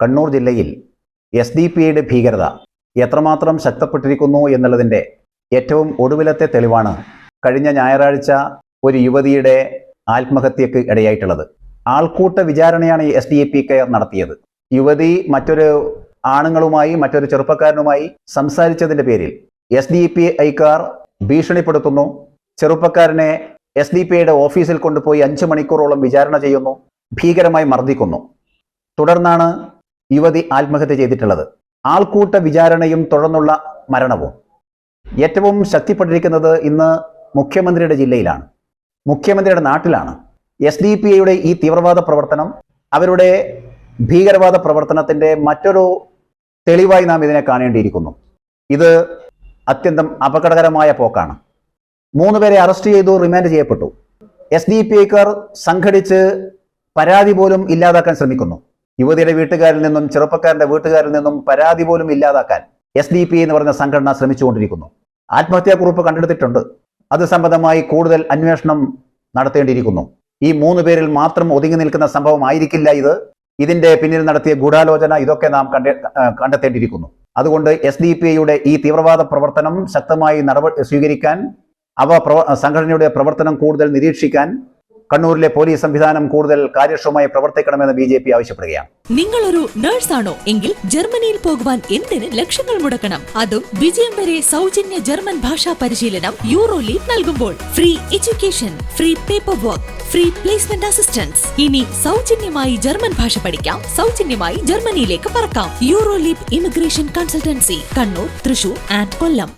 കണ്ണൂർ ജില്ലയിൽ S D P ഐയുടെ ഭീകരത എത്രമാത്രം ശക്തപ്പെട്ടിരിക്കുന്നു എന്നുള്ളതിന്റെ ഏറ്റവും ഒടുവിലത്തെ തെളിവാണ് കഴിഞ്ഞ ഞായറാഴ്ച ഒരു യുവതിയുടെ ആത്മഹത്യക്ക് ഇടയായിട്ടുള്ളത്. ആൾക്കൂട്ട വിചാരണയാണ് S D A P care നടത്തിയത്. യുവതി മറ്റൊരു ആണുങ്ങളുമായി മറ്റൊരു ചെറുപ്പക്കാരനുമായി സംസാരിച്ചതിന്റെ പേരിൽ എസ് ഡി പി ഐക്കാർ ഭീഷണിപ്പെടുത്തുന്നു. ചെറുപ്പക്കാരനെ എസ് ഡി പി ഐയുടെ ഓഫീസിൽ കൊണ്ടുപോയി അഞ്ച് മണിക്കൂറോളം വിചാരണ ചെയ്യുന്നു. ഭീകരമായി മർദ്ദിക്കുന്നു. തുടർന്നാണ് യുവതി ആത്മഹത്യ ചെയ്തിട്ടുള്ളത്. ആൾക്കൂട്ട വിചാരണയും തുടർന്നുള്ള മരണവും. ഏറ്റവും ശക്തിപ്പെട്ടിരിക്കുന്നത് ഇന്ന് മുഖ്യമന്ത്രിയുടെ ജില്ലയിലാണ്. മുഖ്യമന്ത്രിയുടെ നാട്ടിലാണ്. എസ് ഡി പി ഐയുടെ ഈ തീവ്രവാദ പ്രവർത്തനം അവരുടെ ഭീകരവാദ പ്രവർത്തനത്തിന്റെ മറ്റൊരു തെളിവായി നാം ഇതിനെ കാണേണ്ടിയിരിക്കുന്നു. ഇത് അത്യന്തം അപകടകരമായ പോക്കാണ്. മൂന്ന് പേരെ അറസ്റ്റ് ചെയ്തു റിമാൻഡ് ചെയ്യപ്പെട്ടു. എസ് ഡി പി ഐക്കാർ സംഘടിച്ച് പരാതി പോലും ഇല്ലാതാക്കാൻ ശ്രമിക്കുന്നു. യുവതിയുടെ വീട്ടുകാരിൽ നിന്നും ചെറുപ്പക്കാരന്റെ വീട്ടുകാരിൽ നിന്നും പരാതി പോലും ഇല്ലാതാക്കാൻ എസ് ഡി പി എന്ന് പറഞ്ഞ സംഘടന ശ്രമിച്ചുകൊണ്ടിരിക്കുന്നു. ആത്മഹത്യാക്കുറിപ്പ് കണ്ടെടുത്തിട്ടുണ്ട്. അത് സംബന്ധമായി കൂടുതൽ അന്വേഷണം നടത്തേണ്ടിയിരിക്കുന്നു. ഈ മൂന്ന് പേരിൽ മാത്രം ഒതുങ്ങി നിൽക്കുന്ന സംഭവമായിരിക്കില്ല ഇത്. ഇതിന്റെ പിന്നിൽ നടത്തിയ ഗൂഢാലോചന ഇതൊക്കെ നാം കണ്ടെ കണ്ടെത്തേണ്ടിയിരിക്കുന്നു. അതുകൊണ്ട് എസ് ഡി പി ഐയുടെ ഈ തീവ്രവാദ പ്രവർത്തനം ശക്തമായി നടപടി സ്വീകരിക്കാൻ അവ പ്രവ സംഘടനയുടെ പ്രവർത്തനം കൂടുതൽ നിരീക്ഷിക്കാൻ കണ്ണൂരിലെ പോലീസ് സംവിധാനം കൂടുതൽ കാര്യക്ഷമമായി പ്രവർത്തിക്കണമെന്ന് ബി ജെ പി ആവശ്യപ്പെടുകയാണ്. നിങ്ങളൊരു നഴ്സാണോ? എങ്കിൽ ജർമ്മനിയിൽ പോകുവാൻ എന്തിന് ലക്ഷങ്ങൾ മുടക്കണം? അതും വിജയം വരെ സൗജന്യ ജർമ്മൻ ഭാഷാ പരിശീലനം യൂറോ ലീഗ് നൽകുമ്പോൾ. Free education free paper work free placement assistance ഇനി സൗജന്യമായി ജർമ്മൻ ഭാഷ പഠിക്കാം. സൗജന്യമായി ജർമ്മനിയിലേക്ക് പറക്കാം. Euro Leap immigration consultancy Kannur Thrissur and Kollam.